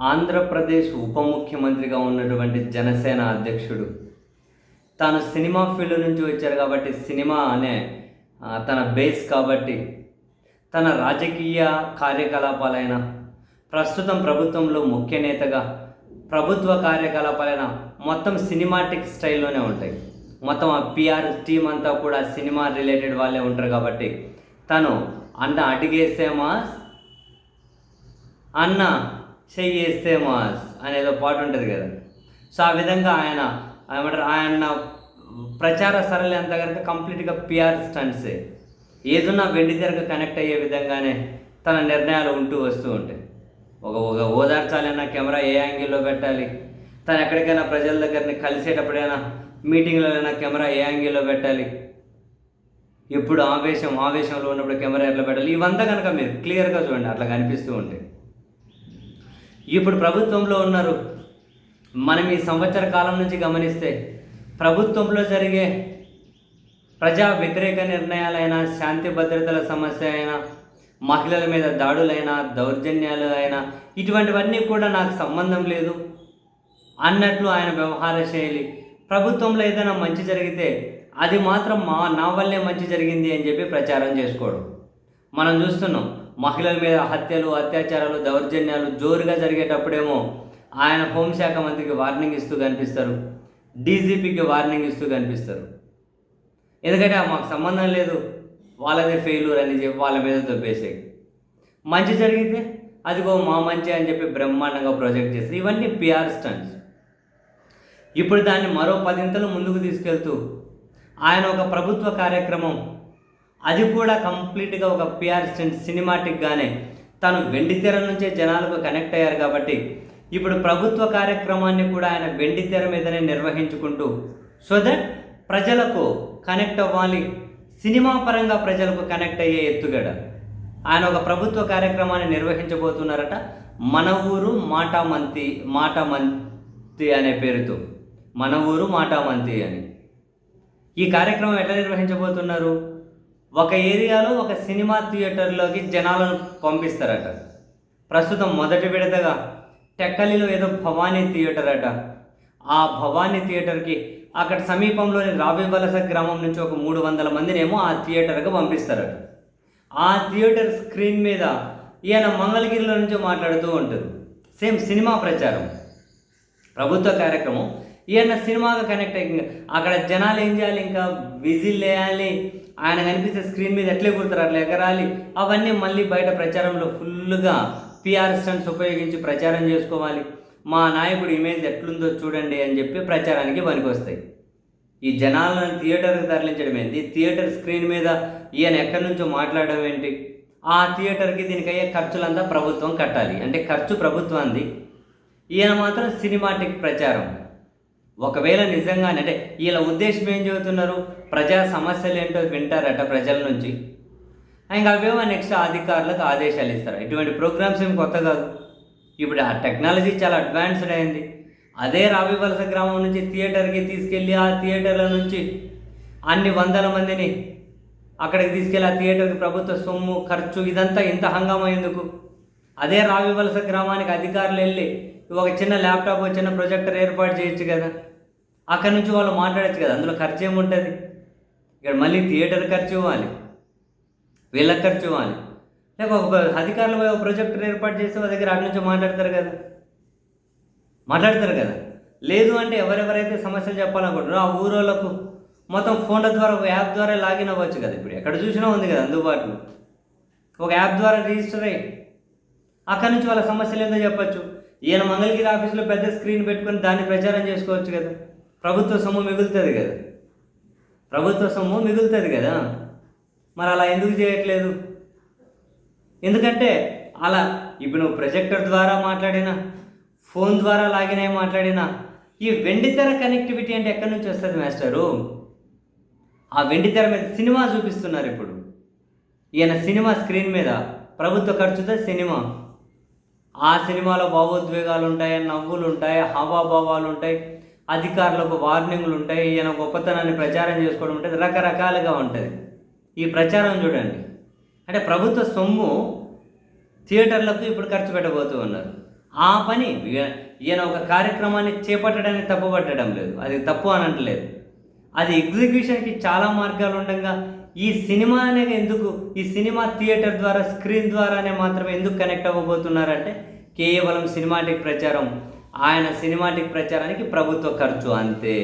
ఆంధ్రప్రదేశ్ ఉప ముఖ్యమంత్రిగా ఉన్నటువంటి జనసేన అధ్యక్షుడు. తాను సినిమా ఫీల్డ్ నుంచి వచ్చారు కాబట్టి సినిమా అనే తన బేస్ కాబట్టి తన రాజకీయ కార్యకలాపాలైన ప్రస్తుతం ప్రభుత్వంలో ముఖ్య నేతగా ప్రభుత్వ కార్యకలాపాలైన మొత్తం సినిమాటిక్ స్టైల్లోనే ఉంటాయి. మొత్తం ఆ పిఆర్ టీం అంతా కూడా సినిమా రిలేటెడ్ వాళ్ళే ఉంటారు కాబట్టి తను అన్న అడిగేసేమా అన్న చెయ్యేస్తే మాస్ అనేదో పాట ఉంటుంది కదా. సో ఆ విధంగా ఆయన ఏమంటారు ఆయన ప్రచార సరళి అంతా కనుక కంప్లీట్గా పిఆర్ స్టంట్సే ఏదున్నా వెండి తెరకు కనెక్ట్ అయ్యే విధంగానే తన నిర్ణయాలు ఉంటూ వస్తూ ఉంటాయి. ఒక ఒక ఓదార్చాలన్నా కెమెరా ఏ యాంగిల్లో పెట్టాలి? తను ఎక్కడికైనా ప్రజల దగ్గరని కలిసేటప్పుడైనా మీటింగ్లైనా కెమెరా ఏ యాంగిల్లో పెట్టాలి? ఎప్పుడు ఆవేశం ఆవేశంలో ఉన్నప్పుడు కెమెరా ఎట్లా పెట్టాలి? ఇవంతా కనుక మీరు క్లియర్గా చూడండి అట్లా కనిపిస్తూ ఉంటాయి. ఇప్పుడు ప్రభుత్వంలో ఉన్నారు. మనం ఈ సంవత్సర కాలం నుంచి గమనిస్తే ప్రభుత్వంలో జరిగే ప్రజా వ్యతిరేక నిర్ణయాలైనా శాంతి భద్రతల సమస్య అయినా మహిళల మీద దాడులైనా దౌర్జన్యాలు అయినా ఇటువంటివన్నీ కూడా నాకు సంబంధం లేదు అన్నట్లు ఆయన వ్యవహార శైలి. ప్రభుత్వంలో ఏదైనా మంచి జరిగితే అది మాత్రం మా నా వల్లే మంచి జరిగింది అని చెప్పి ప్రచారం చేసుకోవడం. మనం చూస్తున్నాం మహిళల మీద హత్యలు అత్యాచారాలు దౌర్జన్యాలు జోరుగా జరిగేటప్పుడేమో ఆయన హోంశాఖ మంత్రికి వార్నింగ్ ఇస్తూ కనిపిస్తారు. డీజీపీకి వార్నింగ్ ఇస్తూ కనిపిస్తారు. ఎందుకంటే "ఆ, మాకు సంబంధం లేదు. వాళ్ళదే ఫెయిల్యూర్ అని చెప్పి వాళ్ళ మీద దొబ్బేసే మంచి జరిగితే అదిగో మా మంచి అని చెప్పి బ్రహ్మాండంగా ప్రొజెక్ట్ చేస్తారు. ఇవన్నీ పిఆర్ స్టంట్స్ ఇప్పుడు దాన్ని మరో పదింతలు ముందుకు తీసుకెళ్తూ ఆయన ఒక ప్రభుత్వ కార్యక్రమం అది కూడా కంప్లీట్గా ఒక పిఆర్ స్టెంట్ సినిమాటిక్గానే. తను వెండితెర నుంచే జనాలకు కనెక్ట్ అయ్యారు కాబట్టి ఇప్పుడు ప్రభుత్వ కార్యక్రమాన్ని కూడా ఆయన వెండితెర మీదనే నిర్వహించుకుంటూ సో దట్ ప్రజలకు కనెక్ట్ అవ్వాలి సినిమా పరంగా ప్రజలకు కనెక్ట్ అయ్యే ఎత్తుగడ. ఆయన ఒక ప్రభుత్వ కార్యక్రమాన్ని నిర్వహించబోతున్నారట. మన ఊరు మాటామంతి మాటామంతి అనే పేరుతో. మన ఊరు మాటామంతి అని. ఈ కార్యక్రమం ఎట్లా నిర్వహించబోతున్నారు? ఒక ఏరియాలో ఒక సినిమా థియేటర్లోకి జనాలను పంపిస్తారట. ప్రస్తుతం మొదటి విడతగా టెక్కలిలో ఏదో భవానీ థియేటర్ అట. ఆ భవానీ థియేటర్కి అక్కడ సమీపంలోని రావివలస గ్రామం నుంచి ఒక మూడు వందల మందినేమో ఆ థియేటర్కి పంపిస్తారట. ఆ థియేటర్ స్క్రీన్ మీద ఈయన మంగళగిరిలో నుంచి మాట్లాడుతూ ఉంటారు సేమ్ సినిమా ప్రచారం. ప్రభుత్వ కార్యక్రమం ఈయన సినిమాగా కనెక్ట్ అయ్యింది. అక్కడ జనాలు ఏం చేయాలి? ఇంకా విజిల్ వేయాలి ఆయన కనిపిస్తే స్క్రీన్ మీద ఎట్లే కూర్తారు అట్లా ఎగరాలి. అవన్నీ మళ్ళీ బయట ప్రచారంలో ఫుల్గా పిఆర్ స్టంట్స్ ఉపయోగించి ప్రచారం చేసుకోవాలి. మా నాయకుడు ఇమేజ్ ఎట్లుందో చూడండి అని చెప్పి ప్రచారానికి పనికొస్తాయి. ఈ జనాలను థియేటర్కి తరలించడం ఏంటి థియేటర్ స్క్రీన్ మీద ఈయన ఎక్కడి నుంచో మాట్లాడడం ఏంటి? ఆ థియేటర్కి దీనికి అయ్యే ఖర్చులంతా ప్రభుత్వం కట్టాలి. అంటే ఖర్చు ప్రభుత్వాన్ని ఈయన మాత్రం సినిమాటిక్ ప్రచారం. ఒకవేళ నిజంగానే అంటే వీళ్ళ ఉద్దేశం ఏం చెబుతున్నారు? ప్రజా సమస్యలు ఏంటో వింటారట ప్రజల నుంచి. ఇంకా అవేమో నెక్స్ట్ అధికారులకు ఆదేశాలు ఇస్తారు. ఇటువంటి ప్రోగ్రామ్స్ ఏం కొత్త కాదు. ఇప్పుడు ఆ టెక్నాలజీ చాలా అడ్వాన్స్డ్ అయింది. అదే రావి వలస గ్రామం నుంచి థియేటర్కి తీసుకెళ్ళి ఆ థియేటర్ల నుంచి అన్ని వందల మందిని అక్కడికి తీసుకెళ్ళి ఆ థియేటర్కి ప్రభుత్వ సొమ్ము ఖర్చు ఇదంతా ఇంత హంగామా ఎందుకు? అదే రావి వలస గ్రామానికి అధికారులు వెళ్ళి ఒక చిన్న ల్యాప్టాప్ చిన్న ప్రొజెక్టర్ ఏర్పాటు చేయొచ్చు కదా. అక్కడి నుంచి వాళ్ళు మాట్లాడచ్చు కదా అందులో ఖర్చు ఏముంటుంది? ఇక్కడ మళ్ళీ థియేటర్ ఖర్చు ఇవ్వాలి వీళ్ళకి ఖర్చు ఇవ్వాలి. లేక ఒక అధికారులు ఒక ప్రొజెక్టర్ ఏర్పాటు చేస్తే వాళ్ళ దగ్గర అటు నుంచి మాట్లాడతారు కదా. మాట్లాడతారు కదా. లేదు అంటే ఎవరెవరైతే సమస్యలు చెప్పాలనుకుంటున్నారో ఆ ఊరోళ్ళకు మొత్తం ఫోన్ల ద్వారా ఒక యాప్ ద్వారా లాగిన్ అవ్వచ్చు కదా ఇప్పుడు. ఎక్కడ చూసినా ఉంది కదా అందుబాటులో. ఒక యాప్ ద్వారా రిజిస్టర్ అయ్యి అక్కడి నుంచి వాళ్ళ సమస్యలు ఏందో చెప్పచ్చు. ఈయన మంగళగిరి ఆఫీసులో పెద్ద స్క్రీన్ పెట్టుకొని దాన్ని ప్రచారం చేసుకోవచ్చు కదా. ప్రభుత్వ సొమ్ము మిగులుతుంది కదా. ప్రభుత్వ సొమ్ము మిగులుతుంది కదా. మరి అలా ఎందుకు చేయట్లేదు? ఎందుకంటే అలా ఇప్పుడు నువ్వు ప్రొజెక్టర్ ద్వారా మాట్లాడినా ఫోన్ ద్వారా లాగిన్ మాట్లాడినా ఈ వెండి తెర కనెక్టివిటీ అంటే ఎక్కడి నుంచి వస్తుంది మాస్టరు? ఆ వెండి తెర మీద సినిమా చూపిస్తున్నారు ఇప్పుడు. ఈయన సినిమా స్క్రీన్ మీద ప్రభుత్వ ఖర్చుతో సినిమా. ఆ సినిమాలో భావోద్వేగాలు ఉంటాయి నవ్వులు ఉంటాయి హావాభావాలు ఉంటాయి. అధికారులకు వార్నింగ్లు ఉంటాయి ఈయన గొప్పతనాన్ని ప్రచారం చేసుకోవడం ఉంటుంది రకరకాలుగా ఉంటుంది. ఈ ప్రచారం చూడండి. అంటే ప్రభుత్వ సొమ్ము థియేటర్లకు ఇప్పుడు ఖర్చు పెట్టబోతూ ఉన్నారు. ఆ పని ఈయన- ఈయన ఒక కార్యక్రమాన్ని చేపట్టడాన్ని తప్పుపట్టడం లేదు. అది తప్పు అని అంటలేదు. అది ఎగ్జిక్యూషన్కి చాలా మార్గాలు ఉండగా ఈ సినిమా అనేది ఎందుకు ఈ సినిమా థియేటర్ ద్వారా స్క్రీన్ ద్వారానే మాత్రమే ఎందుకు కనెక్ట్ అవ్వబోతున్నారంటే కేవలం సినిమాటిక్ ప్రచారం. ఆయన సినిమాటిక్ ప్రచారానికి ప్రభుత్వ ఖర్చు అంతే.